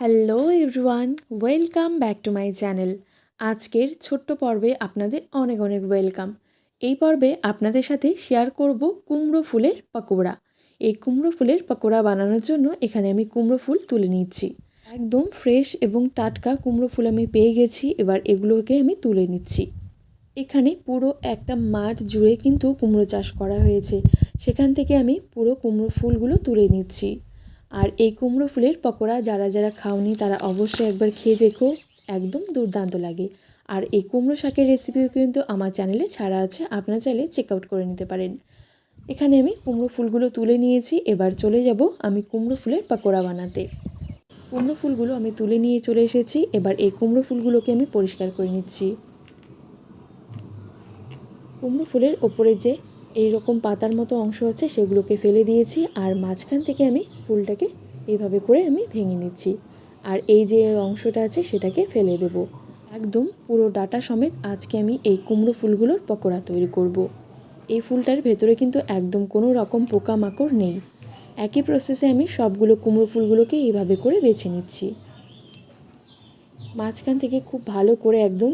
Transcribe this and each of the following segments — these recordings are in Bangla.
Hello everyone welcome back to my channel আজকের ছোট্ট পর্বে আপনাদের অনেক অনেক ওয়েলকাম এই পর্বে আপনাদের সাথে শেয়ার করব কুমড়ো ফুলের পকোড়া। এই কুমড়ো ফুলের পকোড়া বানানোর জন্য এখানে আমি কুমড়ো ফুল তুলে নিচ্ছি। একদম ফ্রেশ এবং টাটকা কুমড়ো ফুল আমি পেয়ে গেছি, এবার এগুলোকে আমি তুলে নিচ্ছি। এখানে পুরো একটা মাঠ জুড়ে কিন্তু কুমড়ো চাষ করা হয়েছে। সেখান থেকে আমি পুরো কুমড়ো ফুলগুলো তুলে নিচ্ছি। আর এই কুমড়ো ফুলের পকোড়া যারা যারা খাওনি, তারা অবশ্যই একবার খেয়ে দেখো। একদম দুর্দান্ত লাগে। আর এই কুমড়ো শাকের রেসিপিও কিন্তু আমার চ্যানেলে ছাড়া আছে, আপনারা চাইলে চেক আউট করে নিতে পারেন। এখানে আমি কুমড়ো ফুলগুলো তুলে নিয়েছি, এবার চলে যাব আমি কুমড়ো ফুলের পকোড়া বানাতে। কুমড়ো ফুলগুলো আমি তুলে নিয়ে চলে এসেছি, এবার এই কুমড়ো ফুলগুলোকে আমি পরিষ্কার করে নিচ্ছি। কুমড়ো ফুলের ওপরে যে এই রকম পাতার মতো অংশ আছে, সেগুলোকে ফেলে দিয়েছি আর মাঝখান থেকে আমি ফুলটাকে এইভাবে করে আমি ভেঙে নিচ্ছি। আর এই যে অংশটা আছে, সেটাকে ফেলে দেব। একদম পুরো ডাটা সমেত আজকে আমি এই কুমড়ো ফুলগুলোর পকোড়া তৈরি করব। এই ফুলটার ভেতরে কিন্তু একদম কোনো রকম পোকামাকড় নেই। একই প্রসেসে আমি সবগুলো কুমড়ো ফুলগুলোকে এইভাবে করে বেছে নিচ্ছি। মাঝখান থেকে খুব ভালো করে একদম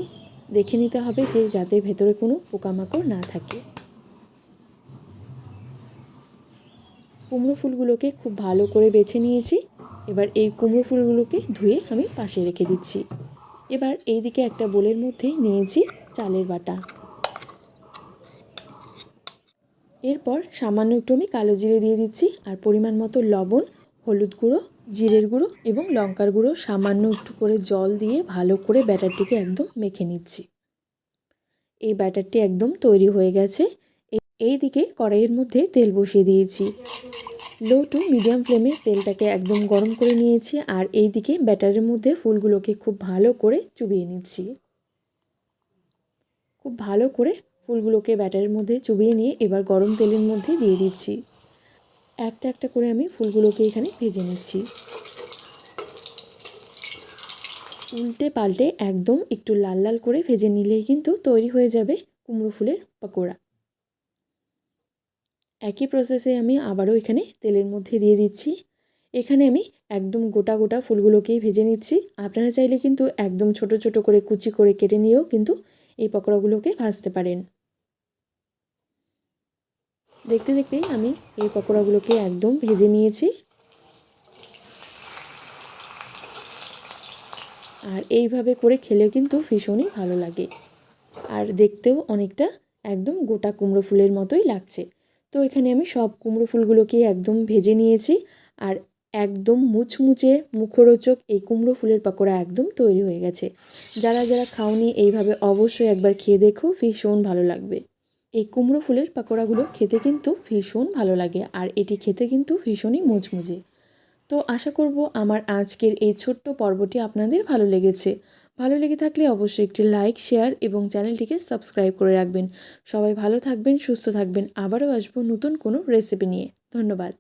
দেখে নিতে হবে যে যাতে ভেতরে কোনো পোকামাকড় না থাকে। কুমড়ো ফুলগুলোকে খুব ভালো করে বেছে নিয়েছি। এবার এই কুমড়ো ফুলগুলোকে ধুয়ে আমি পাশে রেখে দিচ্ছি। এবার এই দিকে একটা বোলের মধ্যে নিয়েছি চালের বাটা। এরপর সামান্য একটু আমি কালো জিরে দিয়ে দিচ্ছি আর পরিমাণ মতো লবণ, হলুদ গুঁড়ো, জিরের গুঁড়ো এবং লঙ্কার গুঁড়ো সামান্য একটু করে জল দিয়ে ভালো করে ব্যাটারটিকে একদম মেখে নিচ্ছি। এই ব্যাটারটি একদম তৈরি হয়ে গেছে। এই দিকে কড়াইয়ের মধ্যে তেল বসিয়ে দিয়েছি। লো টু মিডিয়াম ফ্লেমে তেলটাকে একদম গরম করে নিয়েছি আর এই দিকে ব্যাটারের মধ্যে ফুলগুলোকে খুব ভালো করে চুবিয়ে নিচ্ছি। খুব ভালো করে ফুলগুলোকে ব্যাটারের মধ্যে চুবিয়ে নিয়ে এবার গরম তেলের মধ্যে দিয়ে দিচ্ছি। একটা একটা করে আমি ফুলগুলোকে এখানে ভেজে নিচ্ছি। উল্টে পাল্টে একদম একটু লাল লাল করে ভেজে নিলেই কিন্তু তৈরি হয়ে যাবে কুমড়ো ফুলের পকোড়া। একই প্রসেসে আমি আবারও এখানে তেলের মধ্যে দিয়ে দিচ্ছি। এখানে আমি একদম গোটা গোটা ফুলগুলোকেই ভেজে নিচ্ছি। আপনারা চাইলে কিন্তু একদম ছোট ছোট করে কুচি করে কেটে নিয়েও কিন্তু এই পকোড়াগুলোকে ভাজতে পারেন। দেখতে দেখতেই আমি এই পকোড়াগুলোকে একদম ভেজে নিয়েছি। আর এইভাবে করে খেলেও কিন্তু ভীষণই ভালো লাগে। আর দেখতেও অনেকটা একদম গোটা কুমড়ো ফুলের মতোই লাগছে। তো এখানে আমি সব কুমড়ো ফুলগুলোকে একদম ভেজে নিয়েছি আর একদম মুচমুচে মুখরোচক এই কুমড়ো ফুলের পকোড়া একদম তৈরি হয়ে গেছে। যারা যারা খাওনি এইভাবে অবশ্যই একবার খেয়ে দেখো, ভীষণ ভালো লাগবে। এই কুমড়ো ফুলের পাকোড়াগুলো খেতে কিন্তু ভীষণ ভালো লাগে আর এটি খেতে কিন্তু ভীষণই মুচমুচে। তো আশা করব আমার আজকের এই ছোট্ট পর্বটি আপনাদের ভালো লেগেছে। ভালো লেগে থাকলে অবশ্যই একটি লাইক, শেয়ার এবং চ্যানেলটিকে সাবস্ক্রাইব করে রাখবেন। সবাই ভালো থাকবেন, সুস্থ থাকবেন। আবারও আসব নতুন কোনো রেসিপি নিয়ে। ধন্যবাদ।